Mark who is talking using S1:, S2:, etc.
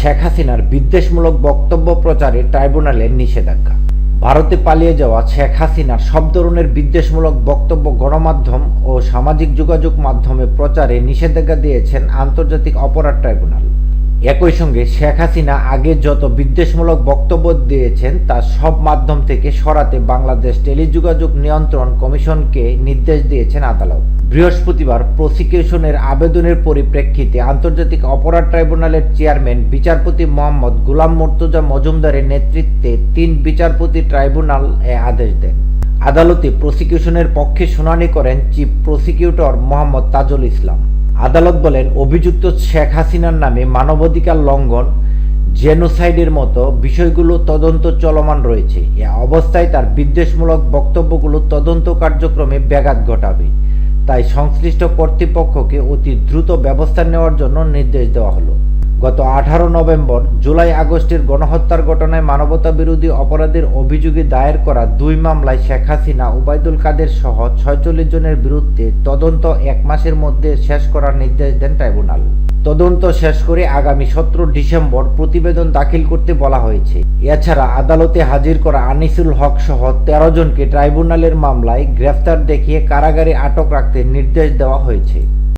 S1: শেখ হাসিনার বিদ্বেষমূলক বক্তব্য প্রচারে ট্রাইব্যুনালের নিষেধাজ্ঞা। ভারতে পালিয়ে যাওয়া শেখ হাসিনার সব ধরনের বিদ্বেষমূলক বক্তব্য গণমাধ্যম ও সামাজিক যোগাযোগ মাধ্যমে প্রচারে নিষেধাজ্ঞা দিয়েছেন আন্তর্জাতিক অপরাধ ট্রাইব্যুনাল। একই সঙ্গে শেখ হাসিনা আগে যত বিদ্বেষমূলক বক্তব্য দিয়েছেন, তা সব মাধ্যম থেকে সরাতে বাংলাদেশ টেলিযোগাযোগ নিয়ন্ত্রণ কমিশনকে নির্দেশ দিয়েছেন আদালত। বৃহস্পতিবার প্রসিকিউশনের আবেদনের পরিপ্রেক্ষিতে আন্তর্জাতিক অপরাধ ট্রাইব্যুনালের চেয়ারম্যান, বিচারপতি মোহাম্মদ গুলাম মুর্তজা মজুমদারের নেতৃত্বে তিন বিচারপতি ট্রাইব্যুনাল এ আদেশ দেন। আদালতে প্রসিকিউশনের পক্ষে শুনানি করেন চিফ প্রসিকিউটর মোহাম্মদ তাজুল ইসলাম। আদালত বলেন, অভিযুক্ত শেখ হাসিনার নামে মানবাধিকার লঙ্ঘন, জেনোসাইডের মতো বিষয়গুলো তদন্ত চলমান রয়েছে। এ অবস্থায় তার বিদ্বেষমূলক বক্তব্যগুলো তদন্ত কার্যক্রমে ব্যাঘাত ঘটাবে। তাই সংশ্লিষ্ট কর্তৃপক্ষকে অতি দ্রুত ব্যবস্থা নেওয়ার জন্য নির্দেশ দেওয়া হলো। গত আঠারো নভেম্বর জুলাই আগস্টের গণহত্যার ঘটনায় মানবতা বিরোধী অপরাধের অভিযোগে দায়ের করা দুই মামলায় শেখ হাসিনা, উবায়দুল কাদের সহ ছয়চল্লিশ জনের বিরুদ্ধে তদন্ত এক মাসের মধ্যে শেষ করার নির্দেশ দেন ট্রাইব্যুনাল। তদন্ত শেষ করে আগামী সতেরো ডিসেম্বর প্রতিবেদন দাখিল করতে বলা হয়েছে। এছাড়া আদালতে হাজির করা আনিসুল হক সহ তেরো জনকে ট্রাইব্যুনালের মামলায় গ্রেফতার দেখিয়ে কারাগারে আটক রাখতে নির্দেশ দেওয়া হয়েছে।